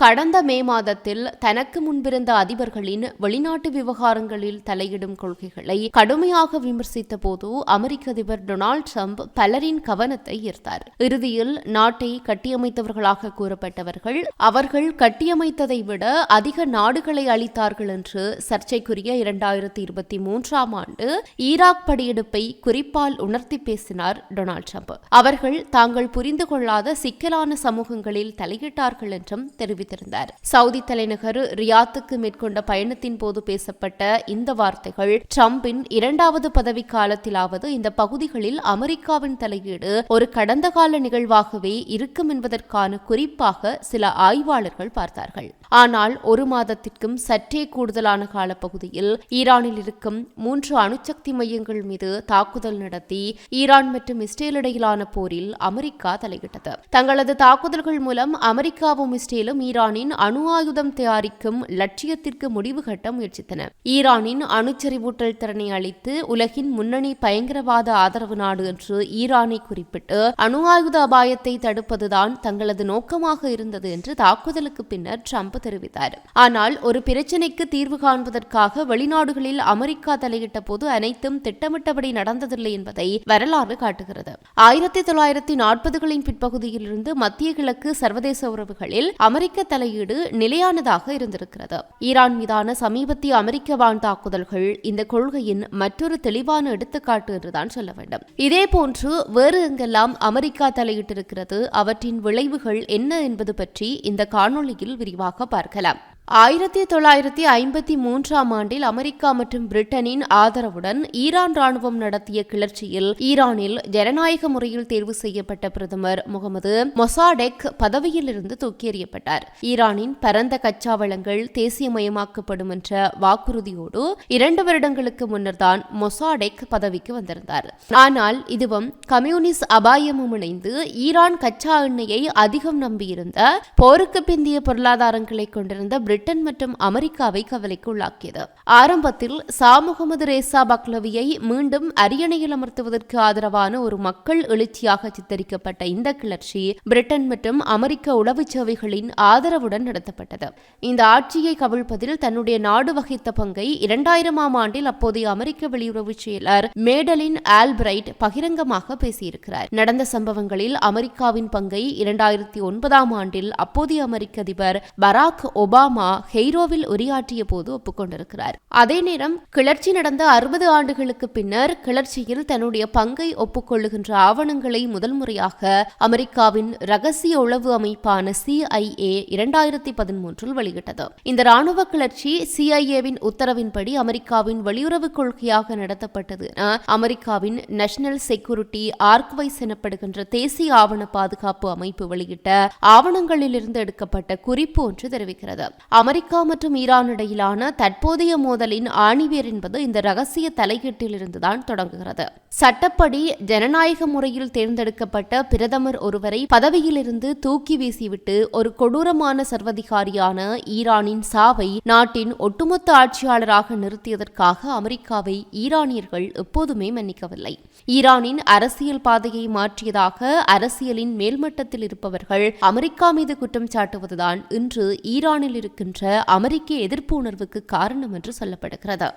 கடந்த மே மாதத்தில் தனக்கு முன்பிருந்த அதிபர்களின் வெளிநாட்டு விவகாரங்களில் தலையிடும் கொள்கைகளை கடுமையாக விமர்சித்த போது அமெரிக்க அதிபர் டொனால்டு ட்ரம்ப் பலரின் கவனத்தை ஈர்த்தார். இறுதியில் நாட்டை கட்டியமைத்தவர்களாக கூறப்பட்டவர்கள் அவர்கள் கட்டியமைத்ததை விட அதிக நாடுகளை அளித்தார்கள் என்று சர்ச்சைக்குரிய இரண்டாயிரத்தி இருபத்தி மூன்றாம் ஆண்டு ஈராக் படையெடுப்பை குறிப்பால் உணர்த்தி பேசினார் டொனால்டு ட்ரம்ப். அவர்கள் தாங்கள் புரிந்து கொள்ளாத சிக்கலான சமூகங்களில் தலையிட்டார்கள் என்றும் தெரிவித்தார். தெரிவித்திருந்தார். சவுதி தலைநகர் ரியாத்துக்கு மேற்கொண்ட பயணத்தின் போது பேசப்பட்ட இந்த வார்த்தைகள் டிரம்பின் இரண்டாவது பதவி காலத்திலாவது இந்த பகுதிகளில் அமெரிக்காவின் தலையீடு ஒரு கடந்த கால நிகழ்வாகவே இருக்கும் என்பதற்கான குறிப்பாக சில ஆய்வாளர்கள் பார்த்தார்கள். ஆனால் ஒரு மாதத்திற்கும் சற்றே கூடுதலான காலப்பகுதியில் ஈரானில் இருக்கும் மூன்று அணுசக்தி மையங்கள் மீது தாக்குதல் நடத்தி ஈரான் மற்றும் இஸ்ரேல் இடையிலான போரில் அமெரிக்கா தலையிட்டது. தங்களது தாக்குதல்கள் மூலம் அமெரிக்காவும் இஸ்ரேலும் ஈரான் ஈரானின் அணு ஆயுதம் தயாரிக்கும் லட்சியத்திற்கு முடிவு கட்ட முயற்சித்தன. ஈரானின் அணுச்சரிவூட்டல் திறனை அளித்து உலகின் முன்னணி பயங்கரவாத ஆதரவு நாடு என்று ஈரானை குறிப்பிட்டு அணு ஆயுத அபாயத்தை தடுப்பதுதான் தங்களது நோக்கமாக இருந்தது என்று தாக்குதலுக்கு பின்னர் ட்ரம்ப் தெரிவித்தார். ஆனால் ஒரு பிரச்சினைக்கு தீர்வு காண்பதற்காக வெளிநாடுகளில் அமெரிக்கா தலையிட்ட போது அனைத்தும் திட்டமிட்டபடி நடந்ததில்லை என்பதை வரலாறு காட்டுகிறது. ஆயிரத்தி தொள்ளாயிரத்தி நாற்பதுகளின் பிற்பகுதியிலிருந்து மத்திய கிழக்கு சர்வதேச உறவுகளில் அமெரிக்க தலையீடு நிலையானதாக இருந்திருக்கிறது. ஈரான் மீதான சமீபத்திய அமெரிக்க வான் தாக்குதல்கள் இந்த கொள்கையின் மற்றொரு தெளிவான எடுத்துக்காட்டு என்றுதான் சொல்ல வேண்டும். இதேபோன்று வேறு எங்கெல்லாம் அமெரிக்கா தலையிட்டிருக்கிறது அவற்றின் விளைவுகள் என்ன என்பது பற்றி இந்த காணொளியில் விரிவாக பார்க்கலாம். ஆயிரத்தி தொள்ளாயிரத்தி ஐம்பத்தி மூன்றாம் ஆண்டில் அமெரிக்கா மற்றும் பிரிட்டனின் ஆதரவுடன் ஈரான் ராணுவம் நடத்திய கிளர்ச்சியில் ஈரானில் ஜனநாயக முறையில் தேர்வு செய்யப்பட்ட பிரதமர் முகமது மொசாடெக் பதவியிலிருந்து தூக்கி எறியப்பட்டார் ஈரானின் பரந்த கச்சா வளங்கள் தேசியமயமாக்கப்படும் என்ற வாக்குறுதியோடு இரண்டு வருடங்களுக்கு முன்னர்தான் மொசாடெக் பதவிக்கு வந்திருந்தார். ஆனால் இதுவும் கம்யூனிஸ்ட் அபாயமும் இணைந்து ஈரான் கச்சா எண்ணெயை அதிகம் நம்பியிருந்த போருக்கு பிந்திய பொருளாதாரங்களை கொண்டிருந்த பிரிட்டன் மற்றும் அமெரிக்காவை கவலைக்கு உள்ளாக்கியது ஆரம்பத்தில் சா முகமது ரேசா பக்லவியை மீண்டும் அரியணையில் அமர்த்துவதற்கு ஆதரவான ஒரு மக்கள் எழுச்சியாக சித்தரிக்கப்பட்ட இந்த கிளர்ச்சி பிரிட்டன் மற்றும் அமெரிக்க உளவு சேவைகளின் ஆதரவுடன் நடத்தப்பட்டது. இந்த ஆட்சியை கவிழ்ப்பதில் தன்னுடைய நாடு வகித்த பங்கை இரண்டாயிரமாம் ஆண்டில் அப்போதைய அமெரிக்க வெளியுறவு செயலர் மேடலின் ஆல்பிரைட் பகிரங்கமாக பேசியிருக்கிறார். நடந்த சம்பவங்களில் அமெரிக்காவின் பங்கை இரண்டாயிரத்தி ஒன்பதாம் ஆண்டில் அப்போதைய அமெரிக்க அதிபர் பராக் ஒபாமா சர்மா ஹெய்ரோவில் உரையாற்றிய போது ஒப்புக்கொண்டிருக்கிறார். அதே நேரம் கிளர்ச்சி நடந்த அறுபது ஆண்டுகளுக்கு பின்னர் கிளர்ச்சியில் தன்னுடைய பங்கை ஒப்புக்கொள்ளுகின்ற ஆவணங்களை முதல் முறையாக அமெரிக்காவின் ரகசிய உளவு அமைப்பான சிஐஏ இரண்டாயிரத்தி பதிமூன்றில் வெளியிட்டது. இந்த ராணுவ கிளர்ச்சி சிஐஏவின் உத்தரவின்படி அமெரிக்காவின் வெளியுறவு கொள்கையாக நடத்தப்பட்டது என அமெரிக்காவின் நேஷனல் செக்யூரிட்டி ஆர்க்வைஸ் எனப்படுகின்ற தேசிய ஆவண பாதுகாப்பு அமைப்பு வெளியிட்ட ஆவணங்களிலிருந்து எடுக்கப்பட்ட குறிப்பு ஒன்று தெரிவிக்கிறது. அமெரிக்கா மற்றும் ஈரான் இடையிலான தற்போதைய மோதலின் ஆணிவேர் என்பது இந்த ரகசிய தலையீட்டிலிருந்துதான் தொடங்குகிறது. சட்டப்படி ஜனநாயக முறையில் தேர்ந்தெடுக்கப்பட்ட பிரதமர் ஒருவரை பதவியிலிருந்து தூக்கி வீசிவிட்டு ஒரு கொடூரமான சர்வதிகாரியான ஈரானின் சாவை நாட்டின் ஒட்டுமொத்த ஆட்சியாளராக நிறுத்தியதற்காக அமெரிக்காவை ஈரானியர்கள் எப்போதுமே மன்னிக்கவில்லை. ஈரானின் அரசியல் பாதையை மாற்றியதாக அரசியலின் மேல்மட்டத்தில் இருப்பவர்கள் அமெரிக்கா மீது குற்றம் சாட்டுவதுதான் இன்று ஈரானில் இருக்கின்ற அமெரிக்க எதிர்ப்பு உணர்வுக்கு காரணம் என்று சொல்லப்படுகிறது.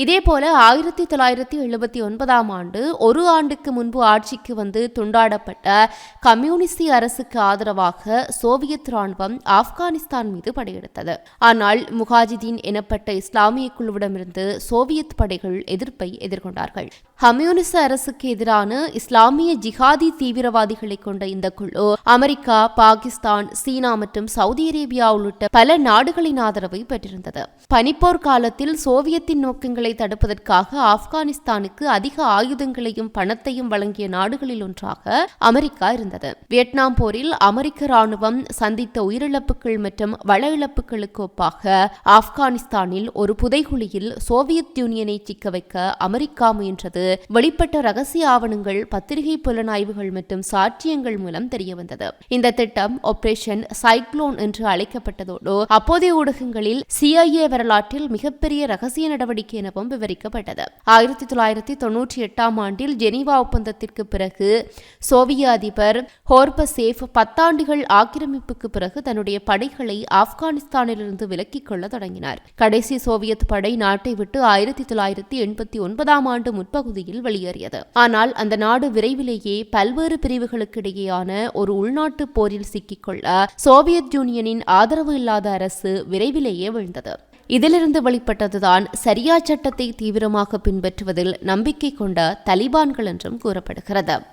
இதேபோல ஆயிரத்தி தொள்ளாயிரத்தி எழுபத்தி ஒன்பதாம் ஆண்டு ஒரு ஆண்டுக்கு முன்பு ஆட்சிக்கு வந்து துண்டாடப்பட்ட கம்யூனிஸ்ட் அரசுக்கு ஆதரவாக சோவியத் ராணுவம் ஆப்கானிஸ்தான் மீது படையெடுத்தது. ஆனால் முகாஜிதீன் எனப்பட்ட இஸ்லாமிய குழுவிடமிருந்து சோவியத் படைகள் எதிர்ப்பை எதிர்கொண்டார்கள். கம்யூனிச அரசுக்கு எதிரான இஸ்லாமிய ஜிஹாதி தீவிரவாதிகளை கொண்ட இந்த குழு அமெரிக்கா பாகிஸ்தான் சீனா மற்றும் சவுதி அரேபியா உள்ளிட்ட பல நாடுகளின் ஆதரவை பெற்றிருந்தது. பனிப்போர் காலத்தில் சோவியத்தின் நோக்கங்களை தடுப்பதற்காக ஆப்கானிஸ்தானுக்கு அதிக ஆயுதங்களையும் பணத்தையும் வழங்கிய நாடுகளில் ஒன்றாக அமெரிக்கா இருந்தது. வியட்நாம் போரில் அமெரிக்க ராணுவம் சந்தித்த உயிரிழப்புகள் மற்றும் வள இழப்புகளுக்கு ஒப்பாக ஆப்கானிஸ்தானில் ஒரு புதைகுழியில் சோவியத் யூனியனை சிக்க வைக்க அமெரிக்கா முயன்றது வெளிப்பட்ட ரகசிய ஆவணங்கள் பத்திரிகை புலனாய்வுகள் மற்றும் சாட்சியங்கள் மூலம் தெரியவந்தது. இந்த திட்டம் ஆபரேஷன் சைக்ளோன் என்று அழைக்கப்பட்டதோடு அப்போதைய ஊடகங்களில் சிஐஏ வரலாற்றில் மிகப்பெரிய ரகசிய நடவடிக்கை எனவும் விவரிக்கப்பட்டது. ஆயிரத்தி தொள்ளாயிரத்தி தொன்னூற்றி எட்டாம் ஆண்டில் ஜெனீவா ஒப்பந்தத்திற்கு பிறகு சோவிய அதிபர் ஹோர்பசேஃப் பத்தாண்டுகள் ஆக்கிரமிப்புக்கு பிறகு தன்னுடைய படைகளை ஆப்கானிஸ்தானிலிருந்து விலக்கிக் கொள்ள தொடங்கினார். கடைசி சோவியத் படை நாட்டை விட்டு ஆயிரத்தி தொள்ளாயிரத்தி எண்பத்தி ஒன்பதாம் ஆண்டு முற்பகுதியில் வெளியேறியது. ஆனால் அந்த நாடு விரைவிலேயே பல்வேறு பிரிவுகளுக்கிடையேயான ஒரு உள்நாட்டு போரில் சிக்கிக்கொள்ள சோவியத் யூனியனின் ஆதரவு இல்லாத அரசு விரைவிலேயே வீழ்ந்தது. இதிலிருந்து வெளிப்பட்டதுதான் சரியா சட்டத்தை தீவிரமாக பின்பற்றுவதில் நம்பிக்கை கொண்ட தலிபான்கள் என்றும் கூறப்படுகிறது.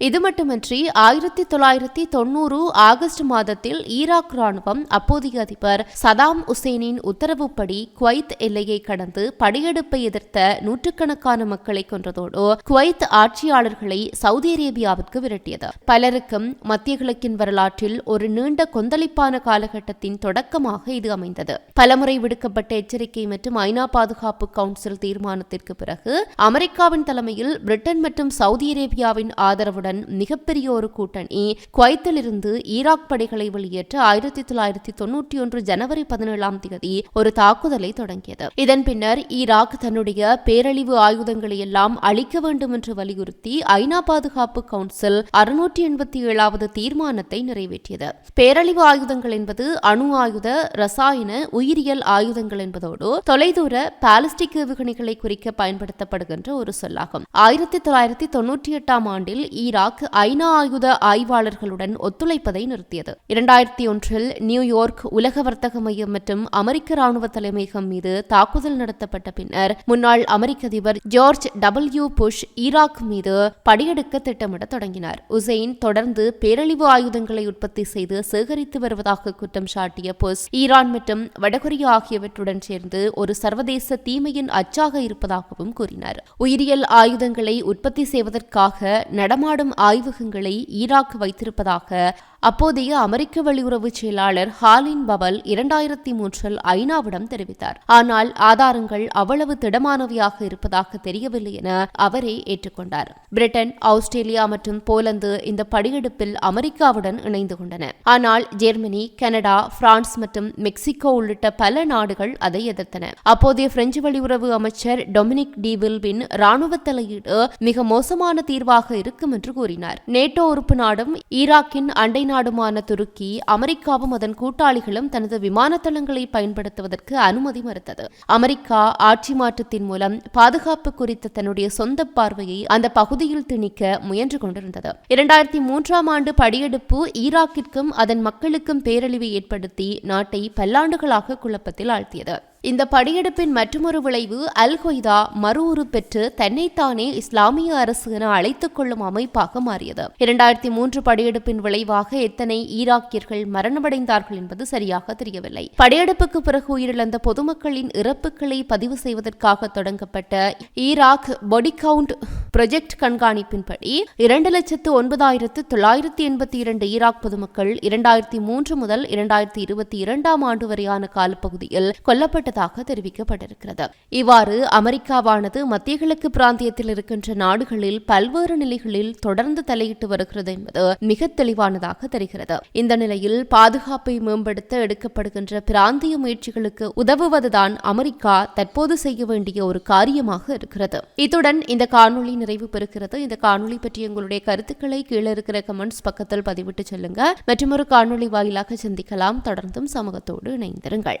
இது மட்டுமின்றி ஆயிரத்தி தொள்ளாயிரத்தி தொன்னூறு ஆகஸ்ட் மாதத்தில் ஈராக் ராணுவம் அப்போதைய அதிபர் சதாம் உசேனின் உத்தரவுப்படி குவைத் எல்லையை கடந்து படையெடுப்பை எதிர்த்த நூற்றுக்கணக்கான மக்களை கொன்றதோடு குவைத் ஆட்சியாளர்களை சவுதி அரேபியாவிற்கு விரட்டியது. பலருக்கும் மத்திய கிழக்கின் வரலாற்றில் ஒரு நீண்ட கொந்தளிப்பான காலகட்டத்தின் தொடக்கமாக இது அமைந்தது. பலமுறை விடுக்கப்பட்ட எச்சரிக்கை மற்றும் ஐநா பாதுகாப்பு கவுன்சில் தீர்மானத்திற்கு பிறகு அமெரிக்காவின் தலைமையில் பிரிட்டன் மற்றும் சவுதி அரேபியாவின் ஆதரவுடன் உடன் மிகப்பெரிய ஒரு கூட்டணி. குவைத்திலிருந்து ஈராக் படைகளை வெளியேற்ற ஆயிரத்தி தொள்ளாயிரத்தி தொன்னூற்றி ஒன்று ஜனவரி பதினேழாம் தேதி ஒரு தாக்குதலை தொடங்கியது. இதன் பின்னர் ஈராக் தன்னுடைய பேரழிவு ஆயுதங்களை எல்லாம் அழிக்க வேண்டும் என்று வலியுறுத்தி ஐநா பாதுகாப்பு கவுன்சில் அறுநூற்றி எண்பத்தி ஏழாவது தீர்மானத்தை நிறைவேற்றியது. பேரழிவு ஆயுதங்கள் என்பது அணு ஆயுத ரசாயன உயிரியல் ஆயுதங்கள் என்பதோடு தொலைதூர பாலிஸ்டிக் ஏவுகணைகளை குறிக்க பயன்படுத்தப்படுகின்ற ஒரு சொல்லாகும். ஆயிரத்தி தொள்ளாயிரத்தி தொன்னூற்றி எட்டாம் ஆண்டில் ஈராக் ஈராக் ஐநா ஆயுத ஆய்வாளர்களுடன் ஒத்துழைப்பதை நிறுத்தியது. இரண்டாயிரத்தி ஒன்றில் நியூயார்க் உலக வர்த்தக மையம் மற்றும் அமெரிக்க ராணுவ தலைமையகம் மீது தாக்குதல் நடத்தப்பட்ட பின்னர் முன்னாள் அமெரிக்க அதிபர் ஜார்ஜ் டபிள்யூ புஷ் ஈராக் மீது படியெடுக்க திட்டமிட தொடங்கினார். உசைன் தொடர்ந்து பேரழிவு ஆயுதங்களை உற்பத்தி செய்து சேகரித்து வருவதாக குற்றம் சாட்டிய புஷ் ஈரான் மற்றும் வடகொரியா ஆகியவற்றுடன் சேர்ந்து ஒரு சர்வதேச தீமையின் அச்சாக இருப்பதாகவும் கூறினார். உயிரியல் ஆயுதங்களை உற்பத்தி செய்வதற்காக நடமாடும் ஆய்வகங்களை ஈராக் வைத்திருப்பதாக அப்போதைய அமெரிக்க வெளியுறவு செயலாளர் ஹாலின் பவல் இரண்டாயிரத்தி மூன்றில் ஐநாவிடம் தெரிவித்தார். ஆனால் ஆதாரங்கள் அவ்வளவு திடமானவையாக இருப்பதாக தெரியவில்லை என அவரே ஏற்றுக்கொண்டார். பிரிட்டன் ஆஸ்திரேலியா மற்றும் போலந்து இந்த படியெடுப்பில் அமெரிக்காவுடன் இணைந்து கொண்டன. ஆனால் ஜெர்மனி கனடா பிரான்ஸ் மற்றும் மெக்சிகோ உள்ளிட்ட பல நாடுகள் அதை எதிர்த்தன. அப்போதைய பிரெஞ்சு வெளியுறவு அமைச்சர் டொமினிக் டி வில்பின் ராணுவ தலையீடு மிக மோசமான தீர்வாக இருக்கும் என்று கூறினார். நேட்டோ உறுப்பு நாடும் ஈராக்கின் அண்டை நாடுமான துருக்கி அமெரிக்காவும் அதன் கூட்டாளிகளும் தனது விமான தளங்களை பயன்படுத்துவதற்கு அனுமதி மறுத்தது. அமெரிக்கா ஆட்சி மாற்றத்தின் மூலம் பாதுகாப்பு குறித்த தன்னுடைய சொந்த பார்வையை அந்த பகுதியில் திணிக்க முயன்று கொண்டிருந்தது. இரண்டாயிரத்தி மூன்றாம் ஆண்டு படியெடுப்பு ஈராக்கிற்கும் அதன் மக்களுக்கும் பேரழிவை ஏற்படுத்தி நாட்டை பல்லாண்டுகளாக குழப்பத்தில் ஆழ்த்தியது. இந்த படியெடுப்பின் மற்றொரு விளைவு அல் கொய்தா மறு உரு பெற்று தன்னைத்தானே இஸ்லாமிய அரசு என அழைத்துக் கொள்ளும் அமைப்பாக மாறியது. இரண்டாயிரத்தி மூன்று படையெடுப்பின் விளைவாக எத்தனை ஈராக்கியர்கள் மரணமடைந்தார்கள் என்பது சரியாக தெரியவில்லை. படையெடுப்புக்கு பிறகு உயிரிழந்த பொதுமக்களின் இறப்புகளை பதிவு செய்வதற்காக தொடங்கப்பட்ட ஈராக் பொடி கவுண்ட் ப்ரொஜெக்ட் கண்காணிப்பின்படி இரண்டு லட்சத்து ஒன்பதாயிரத்து தொள்ளாயிரத்தி எண்பத்தி இரண்டு ஈராக் பொதுமக்கள் இரண்டாயிரத்தி மூன்று முதல் இரண்டாயிரத்தி இருபத்தி இரண்டாம் ஆண்டு வரையான காலப்பகுதியில் கொல்லப்பட்ட கொல்லப்பட்டதாக தெரிவிக்கப்பட்டிருக்கிறது. இவ்வாறு அமெரிக்காவானது மத்திய கிழக்கு பிராந்தியத்தில் இருக்கின்ற நாடுகளில் பல்வேறு நிலைகளில் தொடர்ந்து தலையிட்டு வருகிறது என்பது மிக தெளிவானதாக தெரிகிறது. இந்த நிலையில் பாதுகாப்பை மேம்படுத்த எடுக்கப்படுகின்ற பிராந்திய முயற்சிகளுக்கு உதவுவதுதான் அமெரிக்கா தற்போது செய்ய வேண்டிய ஒரு காரியமாக இருக்கிறது. இத்துடன் இந்த காணொலி நிறைவு பெறுகிறது. இந்த காணொலி பற்றி உங்களுடைய கருத்துக்களை கீழே இருக்கிற கமெண்ட்ஸ் பக்கத்தில் பதிவிட்டு செல்லுங்க. மற்றும் ஒரு காணொலி வாயிலாக சந்திக்கலாம். தொடர்ந்தும் சமூகத்தோடு இணைந்திருங்கள்.